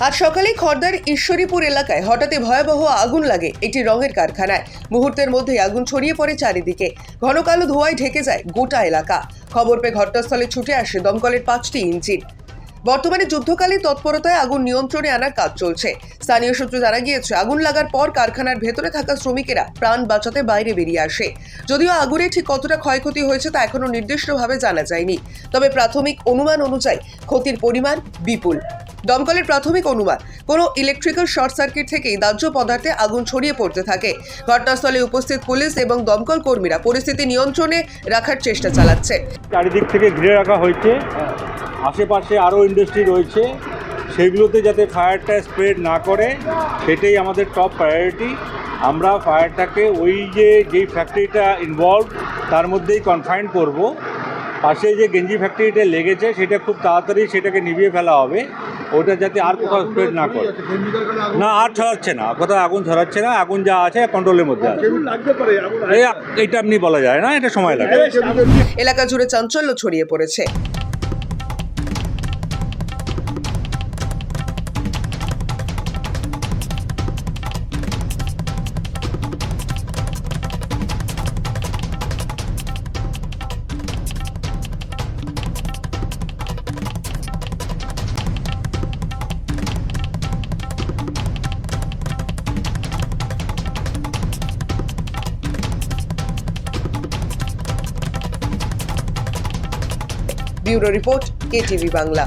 আজ সকালে খর্দার ঈশ্বরীপুর এলাকায় হঠাৎই ভয়াবহ আগুন লাগে একটি রঙের কারখানায়। মুহূর্তের মধ্যেই আগুন ছড়িয়ে পড়ে চারিদিকে। ঘন কালো ধোঁয়ায় ঢেকে যায় গোটা এলাকা। খবর পেয়ে ঘটনাস্থলে ছুটে আসে দমকলের পাঁচটি ইঞ্জিন। বর্তমানে যুদ্ধকালীন তৎপরতায় আগুন নিয়ন্ত্রণে আনার কাজ চলছে। স্থানীয় সূত্রে জানা গিয়েছে, আগুন লাগার পর কারখানার ভেতরে থাকা শ্রমিকেরা প্রাণ বাঁচাতে বাইরে বেরিয়ে আসে। যদিও আগুনে ঠিক কতটা ক্ষয়ক্ষতি হয়েছে তা এখনও নির্দিষ্টভাবে জানা যায়নি। তবে প্রাথমিক অনুমান অনুযায়ী ক্ষতির পরিমাণ বিপুল। দমকলের প্রাথমিক অনুমান, কোনো ইলেকট্রিক্যাল শর্ট সার্কিট থেকেই দাহ্য পদার্থে আগুন ছড়িয়ে পড়তে থাকে। ঘটনাস্থলে উপস্থিত পুলিশ এবং দমকল কর্মীরা পরিস্থিতি নিয়ন্ত্রণে রাখার চেষ্টা চালাচ্ছে। চারিদিক থেকে ঘিরে রাখা হয়েছে। আশেপাশে আরও ইন্ডাস্ট্রি রয়েছে। সেগুলোতে যাতে ফায়ারটা স্প্রেড না করে, সেটাই আমাদের টপ প্রায়োরিটি আমরা ফায়ারটাকে ওই যে, যেই ফ্যাক্টরিটা ইনভলভ তার মধ্যেই কনফাইন করব। পাশে যে গেঞ্জি ফ্যাক্টরিটা লেগেছে, সেটা খুব তাড়াতাড়ি সেটাকে নিভিয়ে ফেলা হবে। ওটা যাতে আর কোথাও স্প্রেড না করে। না, আর ছড়াচ্ছে না। কোথাও আগুন ছড়াচ্ছে না। আগুন যা আছে কন্ট্রোলের মধ্যে এইটা আপনি বলা যায় না, এটা সময় লাগে। এলাকা জুড়ে চাঞ্চল্য ছড়িয়ে পড়েছে। Bureau report KTV Bangla.